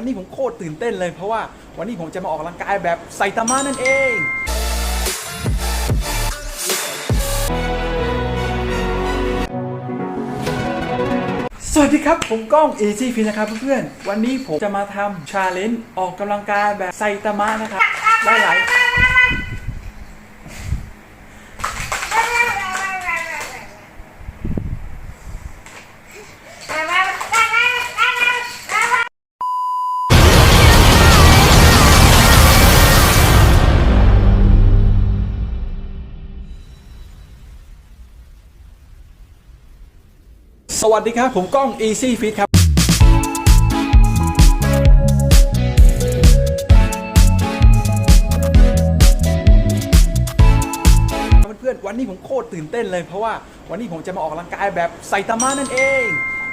วันนี้ผมโคตรตื่นเต้นเลยเพราะว่าวันนี้ผมจะมาออกกำลังกายแบบไซตามะนั่นเองสวัสดีครับ ผมก้อง Easy Fit นะครับเพื่อนๆ วันนี้ผมจะมาทำชาเลนจ์ออกกำลังกายแบบไซตามะนะครับได้หลาย วัสดีครับ ผมก้อง Easy Fit ครับเพื่อนๆวันนี้ผมโคตรตื่นเต้นเลย เพราะว่าวันนี้ผมจะมาออกกำลังกายแบบไซตามะนั่นเอง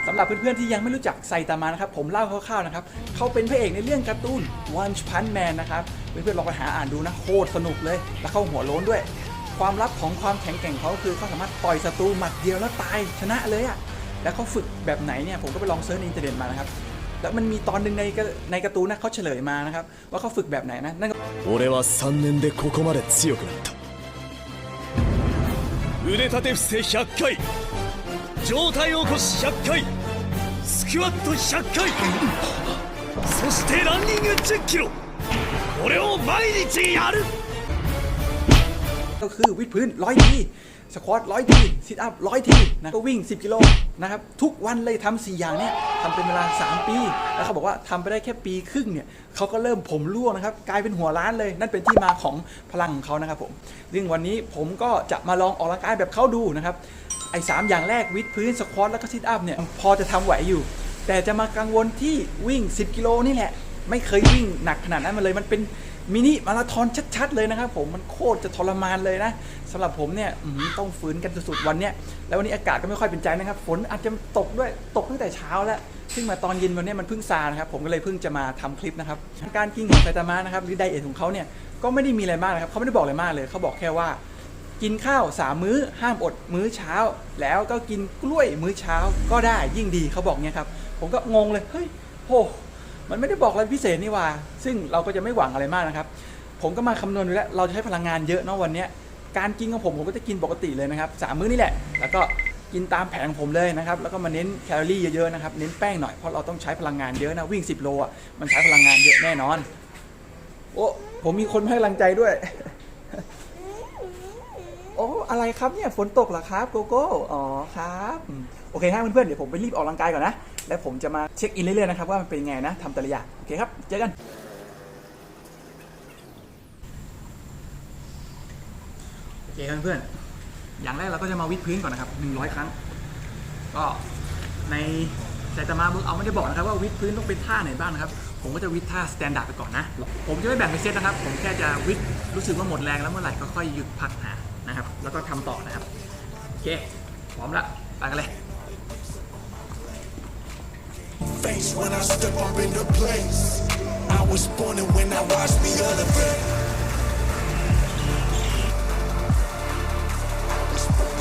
สำหรับเพื่อนๆที่ยังไม่รู้จักไซตามะนะครับ ผมเล่าคร่าวๆนะครับ เขาเป็นพระเอกในเรื่องการ์ตูน One Punch Man นะครับ เพื่อนๆลองไปหาอ่านดูนะโคตรสนุกเลย แล้วเข้าหัวโล้นด้วย ความลับของความแข็งแกร่งเขาคือเขาสามารถต่อยศัตรูหมัดเดียวแล้วตายชนะเลยอะ แล้วเขาฝึกแบบไหนเนี่ยผมก็ไปลองเซิร์ชในอินเทอร์เน็ตมานะครับ แล้วมันมีตอนหนึ่งในกระในการ์ตูนนะเขาเฉลยมานะครับว่าเขาฝึกแบบไหนนะนั่นก็ 俺は3年でここまで強くなった腕立て伏せ100回上体起こし100回スクワット100回そしてランニング1 0キロこれを毎日やる ก็คือวิดพื้นร้อยทีสควอตร้อยที ซิทอัพร้อยทีนะก็วิ่ง 10 กิโลนะครับทุกวันเลยทำสี่อย่างเนี่ยทำเป็นเวลา 3 ปี แล้วเขาบอกว่าทำไปได้แค่ปีครึ่งเนี่ยเขาก็เริ่มผมร่วงนะครับกลายเป็นหัวล้านเลย นั่นเป็นที่มาของพลังของเขานะครับผมซึ่งวันนี้ผมก็จะมาลองออกกำลังกายแบบเขาดูนะครับไอ้สามอย่างแรกวิดพื้นสควอตแล้วก็ซิทอัพเนี่ยพอจะทำไหวอยู่ แต่จะมากังวลที่วิ่ง 10 กิโลนี่แหละไม่เคยวิ่งหนักขนาดนั้นมาเลยมันเป็น มินิมาราธอนชัดๆ เลยนะครับผมมันโคตรจะทรมานเลยนะสำหรับผมเนี่ยอื้อหือต้องฝืนกันสุดๆวันเนี้ยแล้ววันนี้อากาศก็ไม่ค่อยเป็นใจนะครับ ฝนอาจจะตกด้วยตกตั้งแต่เช้าแล้วซึ่งมาตอนเย็นวันเนี้ยมันเพิ่งซานะครับผมก็เลยเพิ่งจะมาทำคลิปนะครับการกินของไซตามะนะครับหรือไดเอทของเขาเนี่ยก็ไม่ได้มีอะไรมากนะครับเขาไม่ได้บอกอะไรมากเลยเขาบอกแค่ว่า กินข้าวสามมื้อห้ามอดมื้อเช้า แล้วก็กินกล้วยมื้อเช้าก็ได้ยิ่งดีเขาบอกเนี่ยครับผมก็งงเลยเฮ้ยโห มันไม่ได้บอกอะไรพิเศษนี่ว่า ซึ่งเราก็จะไม่หวังอะไรมากนะครับ ผมก็มาคำนวณดูแล้ว เราจะใช้พลังงานเยอะเนาะวันนี้ การกินของผมผมก็จะกินปกติเลยนะครับสามมื้อนี่แหละ แล้วก็กินตามแผนของผมเลยนะครับ แล้วก็มาเน้นแคลอรี่เยอะๆนะครับ เน้นแป้งหน่อย เพราะเราต้องใช้พลังงานเยอะนะ วิ่ง 10 โลอะ มันใช้พลังงานเยอะแน่นอน โอ้ ผมมีคนให้กำลังใจด้วย โอ้ อะไรครับเนี่ย ฝนตกเหรอครับ โกโก้ อ๋อครับ อืมโอเคครับเพื่อนๆเดี๋ยวผมไปรีบออกกำลังกายก่อนนะ แล้วผมจะมาเช็คอินเรื่อยๆนะครับว่ามันเป็นไงนะทำแต่ละอย่างโอเคครับเจอกันโอเคครับเพื่อนๆอย่างแรกเราก็จะมาวิดพื้นก่อนนะครับ 100 ครั้ง ก็ในไซตามะบุ๊กเอาไม่ได้บอกนะครับว่าวิดพื้นต้องเป็นท่าไหนบ้างนะครับผมก็จะวิดท่าสแตนดาร์ดไปก่อนนะ ผมจะไม่แบ่งเป็นเซตนะครับ ผมแค่จะวิดรู้สึกว่าหมดแรงแล้วเมื่อไหร่ก็ค่อยหยุดพักหานะครับ แล้วก็ทำต่อนะครับ โอเค พร้อมละ ไปกันเลย face when I step up in the place. I was born and when I watch me elevate. I was born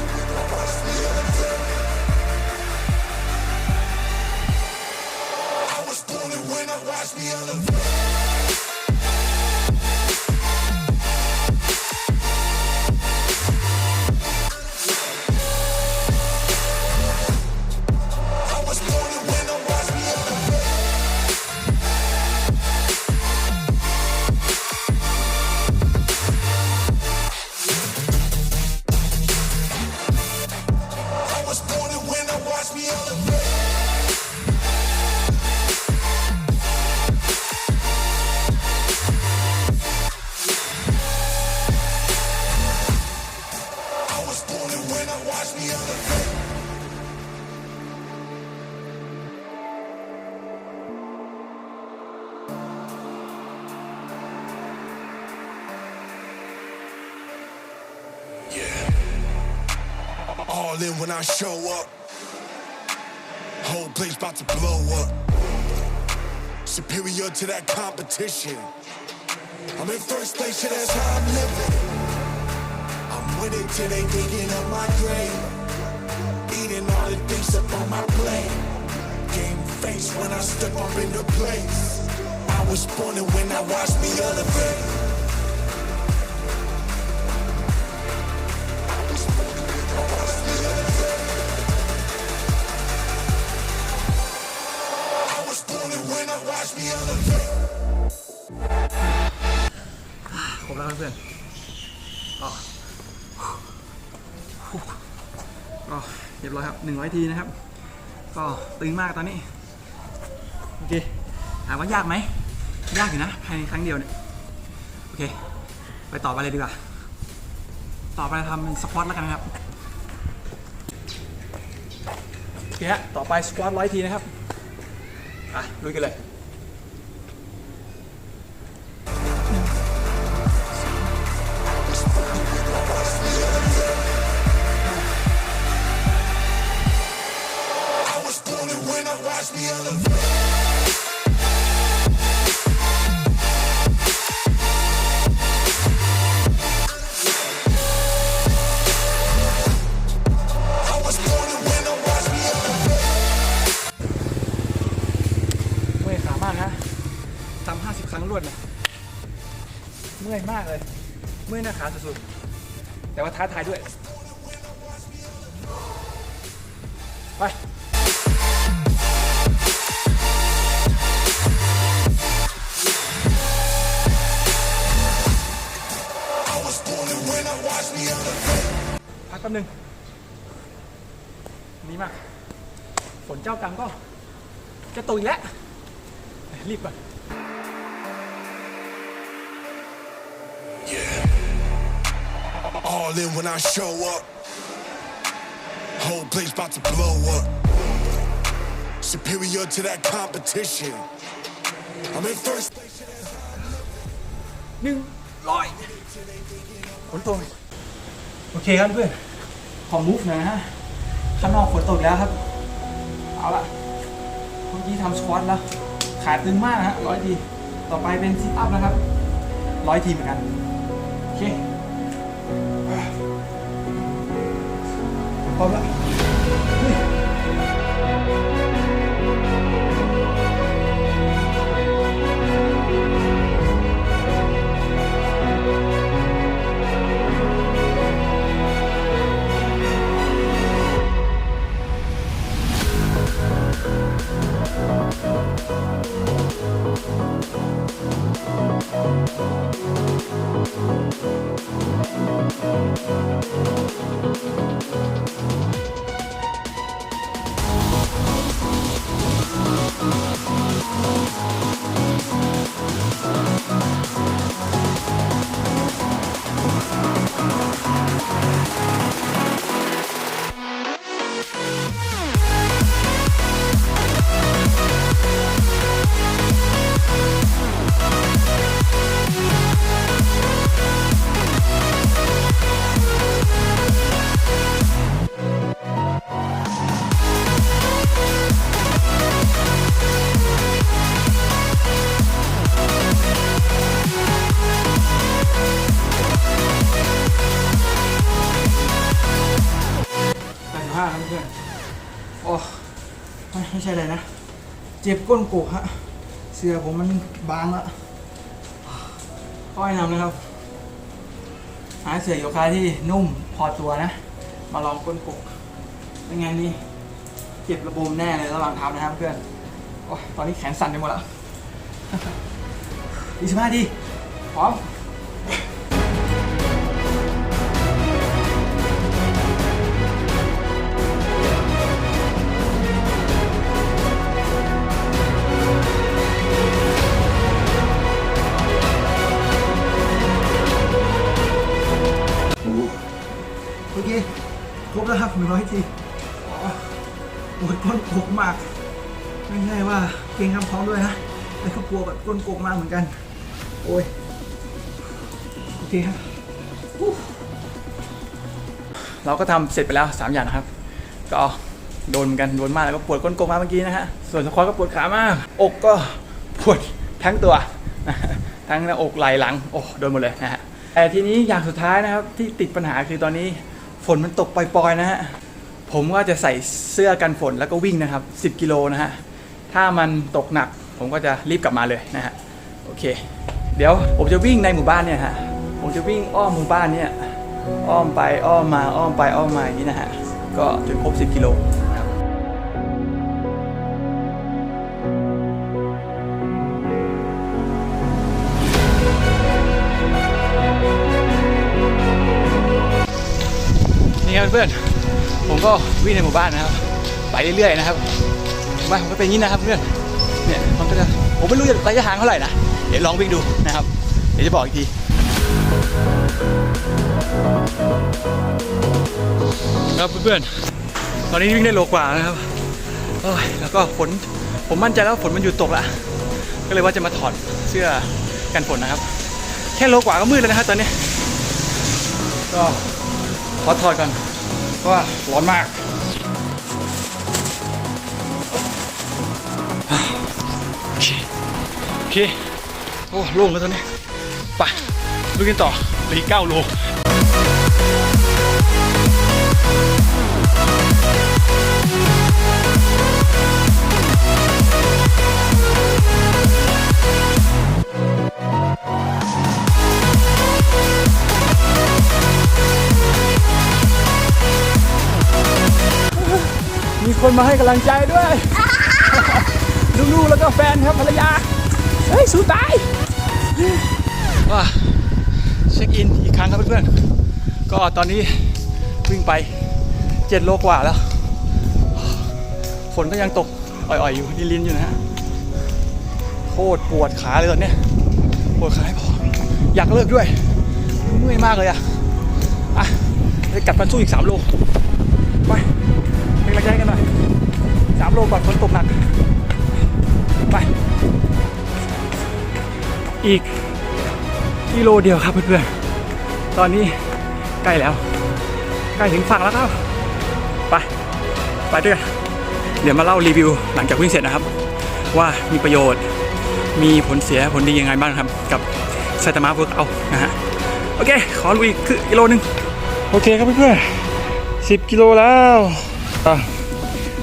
All in when I show up. Whole place about to blow up. Superior to that competition. I'm in first place, yeah, that's how I'm living. I'm winning till they digging up my grave. Eating all the things up on my plate. Game face when I step up in the place. I was born and when I watched me elevate. ครบแล้วเพื่อนก็ก็เรียบร้อยครับหนึ่งร้อยทีนะครับ ก็ตึงมากตอนนี้ โอเคถามว่ายากไหม ยากอยู่นะ ภายในครั้งเดียวเนี่ย โอเค ไปต่อไปเลยดีกว่า ต่อไปทำเป็นสควอตแล้วกันนะครับ โอเคฮะ ต่อไปสควอตร้อยทีนะครับ อะลุยกันเลย แต่ว่าท้าทายด้วย ไปพักแป๊บนึงนี่มาก ฝนเจ้ากรรมก็จะตกอีกแล้ว รีบก่อน All in when I show up. Whole place about to blow up. Superior to that competition. I'm in first place. หนึ่งร้อยฝนตกโอเคครับเพื่อน ขอมูฟหน่อยนะฮะข้างนอกฝนตกแล้วครับ เอาละเมื่อกี้ทำสควอตแล้ว ขาตึงมากนะฮะร้อยที ต่อไปเป็นซิทอัพนะครับร้อยทีเหมือนกัน โอเค พร้อมแล้วเฮ้ เจ็บก้นกกฮะ เสื้อผมมันบางละก้อยนำเลยครับ หาเสื้อโยคะที่นุ่มพอตัวนะ มาลองก้นกกไม่งั้นนี่เจ็บระบมแน่เลยระหว่างทำนะครับเพื่อนโอ้ยตอนนี้แขนสั่นไปหมดแล้วอีสิบห้าทีพร้อม โอเคครบแล้วครับหนึ่งร้อยทีปวดก้นกกมากไม่ใช่ว่าเกรงคำท้องด้วยนะแต่ก็กลัวแบบก้นกกมากเหมือนกัน โอ้ยโอเคครับเราก็ทำเสร็จไปแล้ว 3 อย่างนะครับ ก็โดนเหมือนกันโดนมากแล้วก็ปวดก้นกกมากเมื่อกี้นะฮะส่วนสควอตก็ปวดขามาก อกก็ปวดทั้งตัว ทั้งหน้าอกไหล่หลังโอ้โดนหมดเลยนะฮะ แต่ทีนี้อย่างสุดท้ายนะครับที่ติดปัญหาคือตอนนี้ฝนมันตกปล่อยๆนะฮะผมก็จะใส่เสื้อกันฝนแล้วก็วิ่งนะครับ 10 กิโลนะฮะถ้ามันตกหนักผมก็จะรีบกลับมาเลยนะฮะโอเค เดี๋ยวผมจะวิ่งในหมู่บ้านเนี่ยฮะผมจะวิ่งอ้อมหมู่บ้านเนี่ยอ้อมไปอ้อมมาอ้อมไปอ้อมมาอย่างนี้นะฮะก็จนครบ 10 กิโล เพื่อนผมก็วิ่งในหมู่บ้านนะครับ ไปเรื่อยๆนะครับมานผมก็เป็นอย่างนี้นะครับเพื่อนเนี่ยมันก็จะผมไม่รู้ระยะทางเท่าไหร่นะเดี๋ยวลองวิ่งดูนะครับ เดี๋ยวจะบอกอีกทีครับเพื่อนๆตอนนี้วิ่งได้โลกว่านะครับโอ้ยแล้วก็ฝนผมมั่นใจแล้ววาฝนมันหยุดตกละก็เลยว่าจะมาถอดเสื้อกันฝนนะครับ แค่โลกว่าก็มืดแล้วนะครับตอนนี้ ก็ขอถอดก่อน ราะว่าร้อนมาก โอเคโอเคโอ้โล่งแล้วตอนนี้ ไปลุยกันต่อเหลืออีกเก้าโล คนมาให้กำลังใจด้วยลูกๆแล้วก็แฟนครับภรรยา เฮ้ย สู้ตายว่าเช็คอินอีกครั้งครับเพื่อนๆ ก็ตอนนี้วิ่งไป 7 โลกว่าแล้ว ฝนก็ยังตก อ่อยๆ อยู่ลินๆอยู่นะฮะ โคตรปวดขาเลยตอนนี้ปวดขาให้พอ อยากเลิกด้วยเมื่อยมากเลยอะอะจะกัดฟันสู้อีก 3 โล ไป กำลังใจกันหน่อยสามโลก่อนฝนตกหนัก ไป อีกกิโลเดียวครับเพื่อนๆ ตอนนี้ใกล้แล้ว ใกล้ถึงฝั่งแล้วครับ ไป ไปด้วยกัน เดี๋ยวมาเล่ารีวิวหลังจากวิ่งเสร็จนะครับ ว่ามีประโยชน์ มีผลเสียผลดียังไงบ้างครับ กับไซตามะเวิร์กเอานะฮะ โอเค ขอลุยคือกิโลหนึ่งโอเคครับเพื่อนๆ10 กิโลแล้ว อะ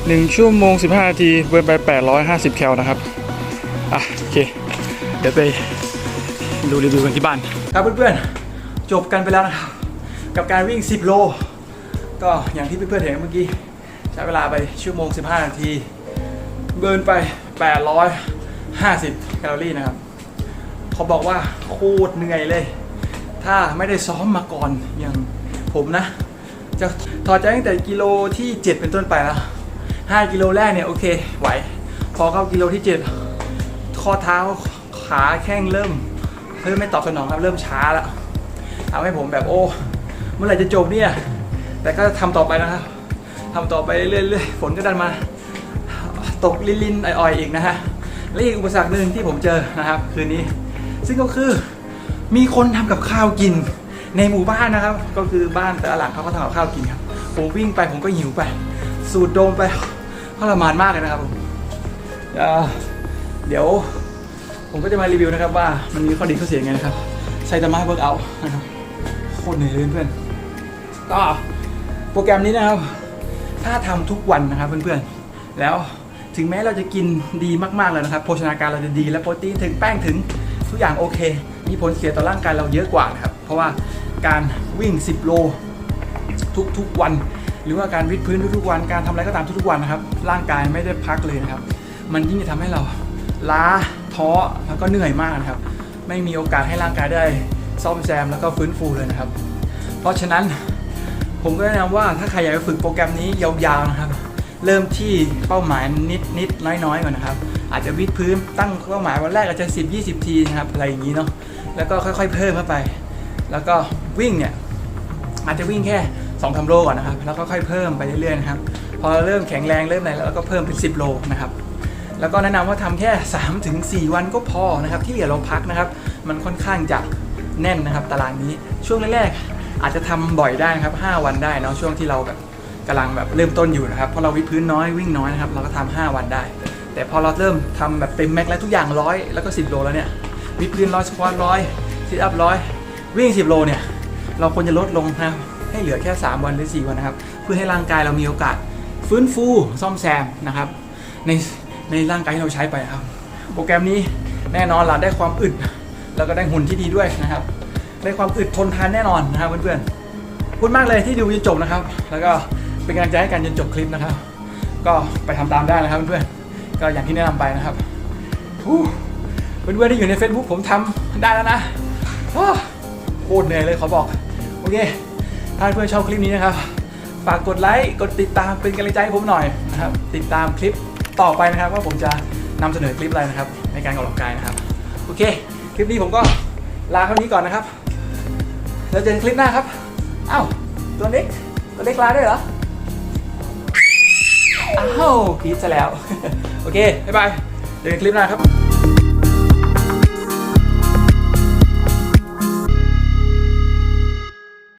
หนึ่งชั่วโมง 15 นาทีเบิร์นไป 850 แคลนะครับ อะ โอเค เดี๋ยวไปดูรีวิวกันที่บ้าน ครับเพื่อนๆ จบกันไปแล้วนะครับ กับการวิ่ง 10 โล ก็อย่างที่เพื่อนๆเห็นเมื่อกี้ ใช้เวลาไปชั่วโมง 15 นาที เบิร์นไป 850 แคลอรี่นะครับเขาบอกว่าโคตรเหนื่อยเลย ถ้าไม่ได้ซ้อมมาก่อนอย่างผมนะ จะถอดใจตั้งแต่กิโลที่ 7 เป็นต้นไปแล้ว5กิโลแรกเนี่ยโอเคไหว พอเข้ากิโลที่ 7 ข้อเท้าขาแข้งเริ่มเริ่มไม่ตอบสนองครับเริ่มช้าแล้วทำให้ผมแบบโอ้เมื่อไหร่จะจบเนี่ย แต่ก็ทำต่อไปนะครับทำต่อไปเรื่อยๆฝนก็ดันมา ตกลินๆอ่อยๆอีกนะฮะและอีกอุปสรรคหนึ่งที่ผมเจอนะครับ คืนนี้ ซึ่งก็คือมีคนทำกับข้าวกิน ในหมู่บ้านนะครับ ก็คือบ้านแต่ละหลังเขาก็ทำกับข้าวกินครับผมวิ่งไปผมก็หิวไป สูดโดมไปทรมานมากเลยนะครับผมเดี๋ยวผมก็จะมารีวิวนะครับว่ามันมีข้อดีข้อเสียยังไงนะครับไซตามะเวิร์กเอานะครับโคตรเหนื่อยเลยเพื่อนก็โปรแกรมนี้นะครับ ถ้าทำทุกวันนะครับเพื่อนๆ แล้วถึงแม้เราจะกินดีมากๆแล้วนะครับ โภชนาการเราจะดีและโปรตีนถึงแป้งถึงทุกอย่างโอเค มีผลเสียต่อร่างกายเราเยอะกว่านะครับ เพราะว่าการวิ่ง 10 โลทุกๆวัน หรือว่าการวิดพื้นทุกๆวัน การทำอะไรก็ตามทุกๆวันนะครับ ร่างกายไม่ได้พักเลยนะครับ มันยิ่งจะทำให้เราล้าท้อแล้วก็เหนื่อยมากนะครับ ไม่มีโอกาสให้ร่างกายได้ซ่อมแซมแล้วก็ฟื้นฟูเลยนะครับ เพราะฉะนั้นผมก็แนะนำว่าถ้าใครอยากจะฝึกโปรแกรมนี้ยาวๆนะครับ เริ่มที่เป้าหมายนิดนิดๆน้อยๆก่อนนะครับ อาจจะวิดพื้นตั้งเป้าหมายวันแรกอาจจะ10 20 ทีนะครับอะไรอย่างนี้เนาะแล้วก็ค่อยๆเพิ่มเข้าไป แล้วก็วิ่งเนี่ยอาจจะวิ่งแค่2อทำโลก่อนนะครับ แล้วก็ค่อยเพิ่มไปเรื่อยๆนะครับ พอเริ่มแข็งแรงเริ่มอะไรแล้วก็เพิ่มเป็น 10 โลนะครับ แล้วก็แนะนำว่าทำแค่3-4ถึง4วันก็พอนะครับ ที่เหลือเราพักนะครับ มันค่อนข้างจะแน่นนะครับ ตารางนี้ช่วงแรกๆอาจจะทำบ่อยได้นะครับ 5 วันได้เนาะช่วงที่เราแบบกำลังแบบเริ่มต้นอยู่นะครับเพราะเราวิดพื้นน้อยวิ่งน้อยนะครับ เราก็ทำ5วันได้ แต่พอเราเริ่มทำแบบเต็มแม็กซ์แล้วทุกอย่างร้อยแล้วก็ 10 โลแล้วเนี่ยวิดพื้นร้อยสควอตร้อยซิทอัพร้อย วิ่ง 10 โลเนี่ย เราควรจะลดลงนะครับให้เหลือแค่ 3 วันหรือ 4 วันนะครับ เพื่อให้ร่างกายเรามีโอกาส ฟื้นฟูซ่อมแซมนะครับ ในในร่างกายที่เราใช้ไปครับ โปรแกรมนี้แน่นอนล่ะได้ความอึด แล้วก็ได้หุ่นที่ดีด้วยนะครับ ได้ความอึดทนทานแน่นอนนะครับเพื่อนๆขอบคุณมากเลยที่ดูจนจบนะครับ แล้วก็เป็นกำลังใจให้กันจนจบคลิปนะครับ ก็ไปทำตามได้นะครับเพื่อนๆก็อย่างที่แนะนำไปนะครับฮู้เพื่อนๆที่อยู่ใน Facebook ผมทำได้แล้วนะอ้อ โคตรเหนื่อยเลยขอบอก โอเค ถ้าเพื่อนชอบคลิปนี้นะครับ ฝากกดไลค์ กดติดตามเป็นกำลังใจให้ผมหน่อยนะครับ ติดตามคลิปต่อไปนะครับ ว่าผมจะนำเสนอคลิปอะไรนะครับ ในการออกกำลังกายนะครับ โอเค คลิปนี้ผมก็ลาเท่านี้ก่อนนะครับแล้วเจอกันคลิปหน้าครับอ้าวตัวเล็กตัวเล็กลาด้วยเหรออ้าวพีชซะแล้ว โอเค บ๊ายบาย เจอกันคลิปหน้าครับ